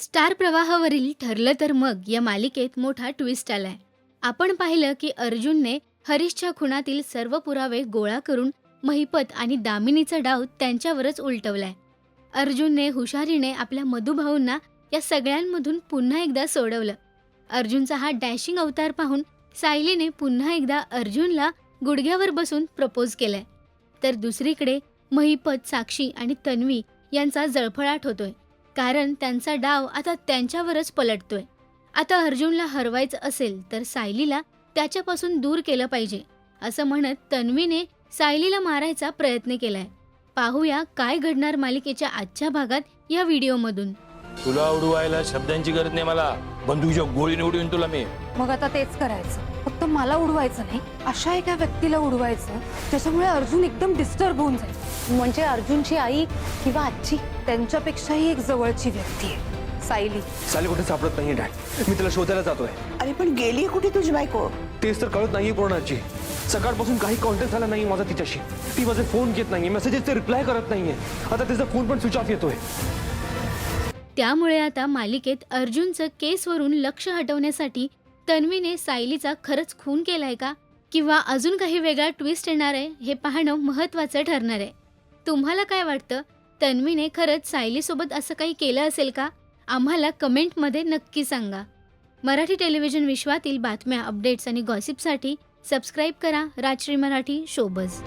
Star प्रवाहावरील ठरलं तर मग या मालिकेत मोठा ट्विस्ट आलाय. आपण पाहिलं की अर्जुनने हरीशच्या खुनातील सर्व पुरावे गोळा करून महिपत आणि दामिनीचा डाव त्यांच्यावरच उलटवलाय. अर्जुनने हुशारीने आपल्या मधुभाऊंना या सगळ्यांमधून पुन्हा एकदा सोडवलं. अर्जुनचा हा डॅशिंग अवतार पाहून सायलीने पुन्हा एकदा अर्जुनला गुडघ्यावर बसून प्रपोज केलाय. तर दुसरीकडे महिपत साक्षी आणि तन्वी यांचा जळफळाट होतोय. कारण त्यांचा डाव आता त्यांच्यावरच पलटतोय. आता अर्जुनला हरवायचं असेल तर सायलीला त्याच्यापासून दूर केलं पाहिजे असं म्हणत तन्वीने सायलीला मारायचा प्रयत्न केलाय. पाहूया काय घडणार मालिकेच्या आजच्या भागात या व्हिडिओमधून. तुला उडवायला शब्दांची गरज नाही मला. बंदूकच्या गोळीने उडवीन तुला मी. मग आता तेच करायचं. फक्त मला उडवायचं नाही अशा एका व्यक्तीला उडवायचं त्याच्यामुळे अर्जुन एकदम डिस्टर्ब होऊन जाईल. म्हणजे अर्जुनची आई किंवा आजी त्यांच्यापेक्षाही एक जवळची व्यक्ती आहे. सायली. साली कुठे सापडत नाहीये डॅड. मी तिला शोधायला जातोय. अरे पण गेली कुठे तुझी बायको? तेच तर कळत नाहीये कोणाची. सकाळपासून काही कॉन्टॅक्ट झाला नाही माझा तिच्याशी. ती माझे फोन घेत नाहीये मेसेजेसचे रिप्लाय करत नाहीये. आता तिचा फोन पण स्विच ऑफ येतोय. त्यामुळे आता मालिकेत अर्जुनचं केसवरून लक्ष हटवण्यासाठी तन्वीने सायलीचा खरंच खून केलाय का? किंवा अजून काही वेगळा ट्विस्ट येणार आहे हे पाहणं महत्वाचं ठरणार आहे. तुम्हाला काय वाटतं? तन्वीने खरंच सायलीसोबत असं काही केलं असेल का? आम्हाला कमेंटमध्ये नक्की सांगा. मराठी टेलिव्हिजन विश्वातील बातम्या अपडेट्स आणि गॉसिपसाठी सबस्क्राईब करा राजश्री मराठी शोबज.